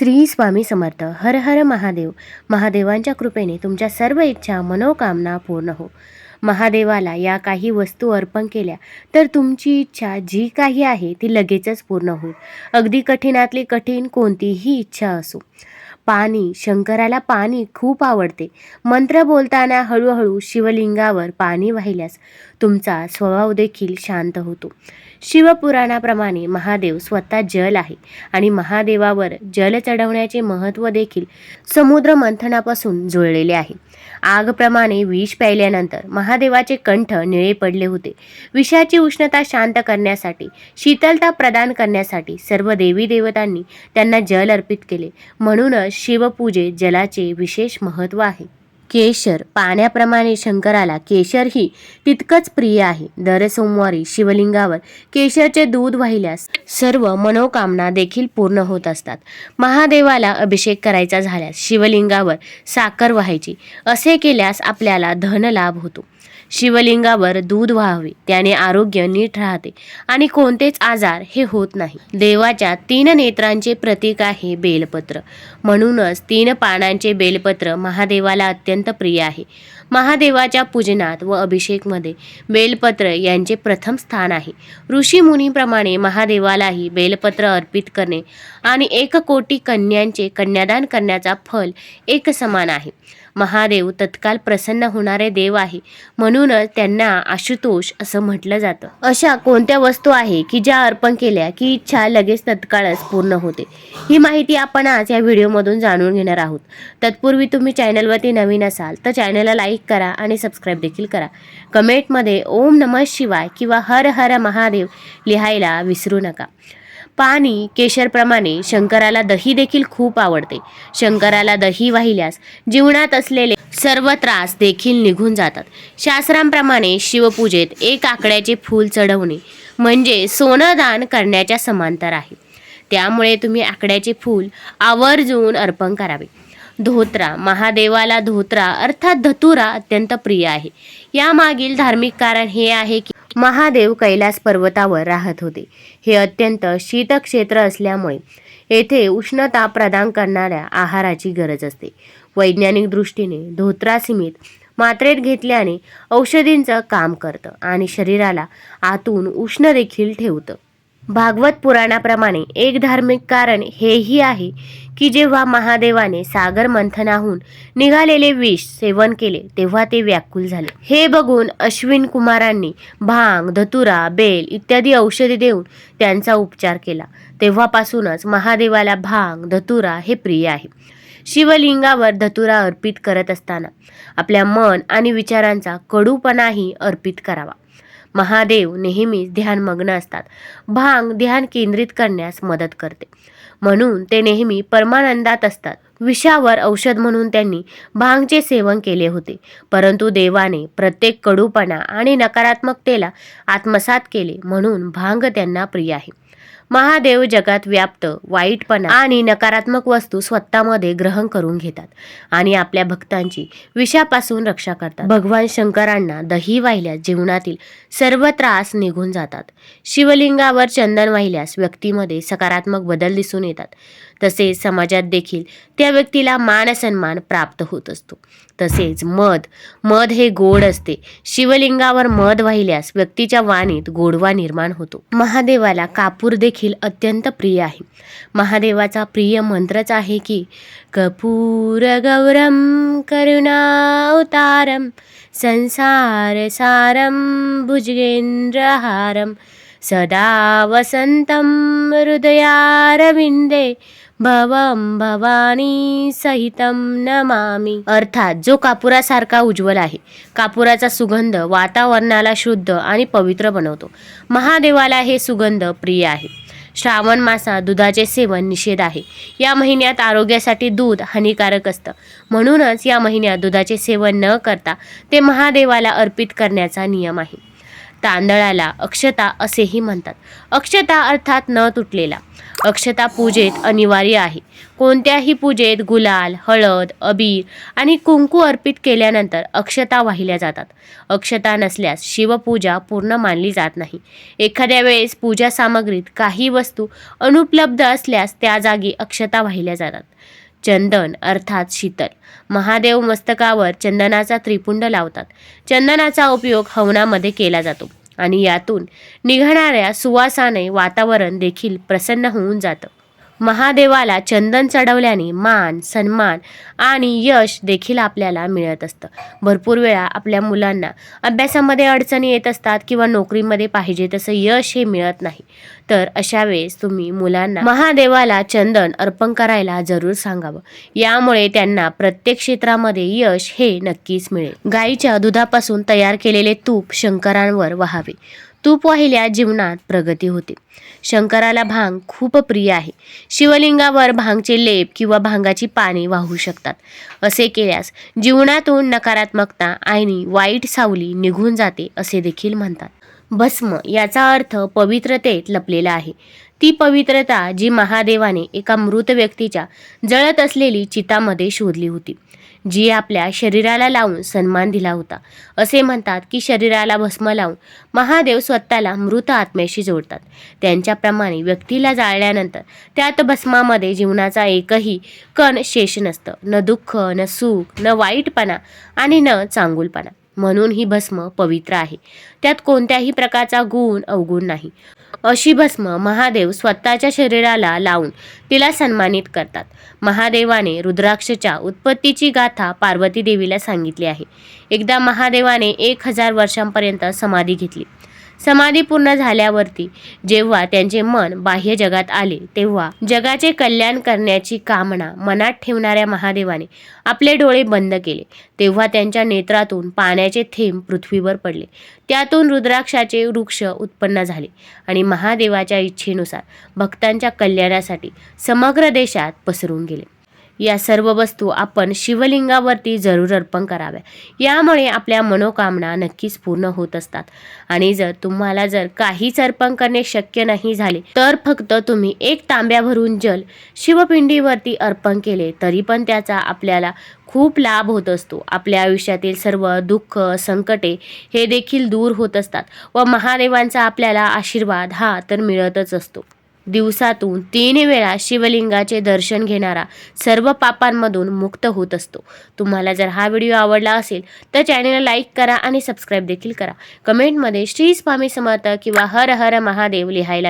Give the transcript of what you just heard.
श्री स्वामी समर्थ. हर हर महादेव. महादेवांच्या कृपेने तुमच्या सर्व इच्छा मनोकामना पूर्ण हो. महादेवाला या काही वस्तू अर्पण केल्या तर तुमची इच्छा जी काही आहे ती लगेचच पूर्ण होईल. अगदी कठीणातली कठीण कोणतीही इच्छा असो. पाणी शंकराला पाणी खूप आवडते. मंत्र बोलताना हळूहळू शिवलिंगावर पाणी वाहिल्यास तुमचा स्वभाव देखील शांत होतो. शिवपुराणाप्रमाणे महादेव स्वतः जल आहे आणि महादेवावर जल चढवण्याचे महत्त्व देखील समुद्र मंथनापासून जुळलेले आहे. आगप्रमाणे विष प्यायल्यानंतर महादेवाचे कंठ निळे पडले होते. विषाची उष्णता शांत करण्यासाठी शीतलता प्रदान करण्यासाठी सर्व देवी देवतांनी त्यांना जल अर्पित केले. म्हणूनच शिवपूजे जलाचे विशेष महत्त्व आहे. केशर. पाण्याप्रमाणे शंकराला केशर ही तितकंच प्रिय आहे. दर सोमवारी शिवलिंगावर केशरचे दूध वाहिल्यास सर्व मनोकामना देखील पूर्ण होत असतात. महादेवाला अभिषेक करायचा झाल्यास शिवलिंगावर साखर व्हायची. असे केल्यास आपल्याला धनलाभ होतो. शिवलिंगावर दूध व्हावे त्याने आरोग्य नीट राहते आणि कोणतेच आजार हे होत नाही. देवाच्या तीन नेत्रांचे प्रतीक आहे बेलपत्र. म्हणूनच तीन पानांचे बेलपत्र महादेवाला अत्यंत प्रिय आहे. महादेवाच्या पूजनात व अभिषेकमध्ये बेलपत्र यांचे प्रथम स्थान आहे. ऋषीमुनीप्रमाणे महादेवालाही बेलपत्र अर्पित करणे आणि एक कोटी कन्यांचे कन्यादान करण्याचा फल एक समान आहे. महादेव तत्काल प्रसन्न होणारे देव आहे. म्हणूनच त्यांना आशुतोष असं म्हटलं जातं. अशा कोणत्या वस्तू आहे की ज्या अर्पण केल्या की इच्छा लगेच तत्काळच पूर्ण होते? ही माहिती आपण आज या व्हिडिओमधून जाणून घेणार आहोत. तत्पूर्वी तुम्ही चॅनलवरती नवीन असाल तर चॅनलला लाईक करा आणि सबस्क्राईब देखील करा. कमेंटमध्ये ओम नमः शिवाय किंवा हर हर महादेव लिहायला विसरू नका. पाणी केशरप्रमाणे शंकराला दही देखील खूप आवडते. शंकराला दही वाहिल्यास जीवनात असलेले सर्व त्रास देखील निघून जातात. शास्त्रांप्रमाणे शिवपूजेत एक आकड्याचे फूल चढवणे म्हणजे सोनं दान करण्याच्या समांतर आहे. त्यामुळे तुम्ही आकड्याचे फूल आवर्जून अर्पण करावे. धोत्रा महादेवाला धोत्रा अर्थात धतुरा अत्यंत प्रिय आहे. यामागील धार्मिक कारण हे आहे की महादेव कैलास पर्वतावर राहत होते. हे अत्यंत शीतक्षेत्र असल्यामुळे येथे उष्णता प्रदान करणाऱ्या आहाराची गरज असते. वैज्ञानिक दृष्टीने धोत्रा सीमित मात्रेत घेतल्याने औषधींचं काम करतं आणि शरीराला आतून उष्ण देखील ठेवतं. भागवत पुराणाप्रमाणे एक धार्मिक कारण हेही आहे की जेव्हा महादेवाने सागर मंथनाहून निघालेले विष सेवन केले तेव्हा ते व्याकुल झाले. हे बघून अश्विन कुमारांनी भांग धतुरा बेल इत्यादी औषधे देऊन त्यांचा उपचार केला. तेव्हापासूनच महादेवाला भांग धतुरा हे प्रिय आहे. शिवलिंगावर धतुरा अर्पित करत असताना आपल्या मन आणि विचारांचा कडूपणाही अर्पित करावा. महादेव नेहमीच ध्यानमग्न असतात. भांग ध्यान केंद्रित करण्यास मदत करते. म्हणून ते नेहमी परमानंदात असतात. विषावर औषध म्हणून त्यांनी भांगचे सेवन केले होते. परंतु देवाने प्रत्येक कडूपणा आणि नकारात्मकतेला आत्मसात केले म्हणून भांग त्यांना प्रिय आहे. महादेव जगात व्याप्त वाईटपणा आणि नकारात्मक वस्तू स्वतःमध्ये ग्रहण करून घेतात. आणि आपल्या भक्तांची विषापासून रक्षा करतात. भगवान शंकरांना दही वाहिल्यास जीवनातील सर्व त्रास निघून जातात. शिवलिंगावर चंदन वाहिल्यास व्यक्तीमध्ये सकारात्मक बदल दिसून येतात. तसेच समाजात देखील त्या व्यक्तीला मान सन्मान प्राप्त होत असतो. तसेच मध मध हे गोड असते. शिवलिंगावर मध वाहिल्यास व्यक्तीच्या वाणीत गोडवा निर्माण होतो. महादेवाला कापूर देखील अत्यंत प्रिय आहे. महादेवाचा प्रिय मंत्रच आहे की कपूर गौरम करुणावतारम संसार सारम भुजगेंद्रहारम सदा वसंतं हृदयारविंदे भवम भवानी सहितम नमामी. अर्थात जो कापुरासारखा उज्ज्वल आहे. कापुराचा सुगंध वातावरणाला शुद्ध आणि पवित्र बनवतो. महादेवाला हे सुगंध प्रिय आहे. श्रावण मासात दुधाचे सेवन निषेध आहे. या महिन्यात आरोग्यासाठी दूध हानिकारक असतं. म्हणूनच या महिन्यात दुधाचे सेवन न करता ते महादेवाला अर्पित करण्याचा नियम आहे. तांदळाला अक्षता असेही म्हणतात. अक्षता अर्थात न तुटलेला. अक्षता पूजेत अनिवार्य आहे. कोणत्याही पूजेत गुलाल हळद अबीर आणि कुंकू अर्पित केल्यानंतर अक्षता वाहिल्या जातात. अक्षता नसल्यास शिवपूजा पूर्ण मानली जात नाही. एखाद्या वेळेस पूजा सामग्रीत काही वस्तू अनुपलब्ध असल्यास त्या जागी अक्षता वाहिल्या जातात. चंदन अर्थात शीतल. महादेव मस्तकावर चंदनाचा त्रिपुंड लावतात. चंदनाचा उपयोग हवनामध्ये केला जातो आणि यातून निघणाऱ्या सुवासाने वातावरण देखील प्रसन्न होऊन जातं. महादेवाला चंदन चढवल्याने मान सन्मान आणि यश देखील आपल्याला मिळत असतं. भरपूर वेळा आपल्या मुलांना अभ्यासामध्ये अडचणी येत असतात किंवा नोकरीमध्ये पाहिजे तसं यश हे मिळत नाही. तर अशा वेळेस तुम्ही मुलांना महादेवाला चंदन अर्पण करायला जरूर सांगावं. यामुळे त्यांना प्रत्येक क्षेत्रामध्ये यश हे नक्कीच मिळेल. गाईच्या दुधापासून तयार केलेले तूप शंकरांवर वहावे. तूप वाहिल्या जीवनात प्रगती होते. शंकराला भांग खूप प्रिय आहे. शिवलिंगावर भांगचे लेप किंवा भांगाची पाने वाहू शकतात. असे केल्यास जीवनातून नकारात्मकता आणि वाईट सावली निघून जाते असे देखील म्हणतात. भस्म याचा अर्थ पवित्रतेत लपलेला आहे. ती पवित्रता जी महादेवाने एका मृत व्यक्तीच्या जळत असलेली चितामध्ये शोधली होती. जी आपल्या शरीराला लावून सन्मान दिला होता. असे म्हणतात की शरीराला भस्म लावून महादेव स्वतःला मृत आत्म्याशी जोडतात. त्यांच्याप्रमाणे व्यक्तीला जाळल्यानंतर त्यात भस्मामध्ये जीवनाचा एकही कण शेष नसतं. न दुःख न सुख न वाईटपणा आणि न चांगुलपणा. म्हणून ही भस्म पवित्र आहे. त्यात कोणत्याही प्रकारचा गुण अवगुण नाही. अशी भस्म महादेव स्वतःच्या शरीराला लावून तिला सन्मानित करतात. महादेवाने रुद्राक्षच्या उत्पत्तीची गाथा पार्वती देवीला सांगितली आहे. एकदा महादेवाने एक हजार वर्षांपर्यंत समाधी घेतली. समाधी पूर्ण झाल्यावरती जेव्हा त्यांचे मन बाह्य जगात आले तेव्हा जगाचे कल्याण करण्याची कामना मनात ठेवणाऱ्या महादेवाने आपले डोळे बंद केले. तेव्हा त्यांच्या नेत्रातून पाण्याचे थेंब पृथ्वीवर पडले. त्यातून रुद्राक्षाचे वृक्ष उत्पन्न झाले आणि महादेवाच्या इच्छेनुसार भक्तांच्या कल्याणासाठी समग्र देशात पसरून गेले. या सर्व वस्तू आपण शिवलिंगावरती जरूर अर्पण कराव्या. यामुळे आपल्या मनोकामना नक्कीच पूर्ण होत असतात. आणि जर तुम्हाला जर काहीच अर्पण करणे शक्य नाही झाले तर फक्त तुम्ही एक तांब्या भरून जल शिवपिंडीवरती अर्पण केले तरी पण त्याचा आपल्याला खूप लाभ होत असतो. आपल्या आयुष्यातील सर्व दुःख संकटे हे देखील दूर होत असतात व महादेवांचा आपल्याला आशीर्वाद हा तर मिळतच असतो. दिवसातून तीन वेळा शिवलिंगाचे दर्शन घेणारा सर्व पापांमधून मुक्त होत असतो. तुम्हाला जर हा व्हिडिओ आवडला असेल तर चॅनलला लाईक करा आणि सबस्क्राईब देखील करा. कमेंटमध्ये श्री स्वामी समर्थ किंवा हर हर महादेव लिहायला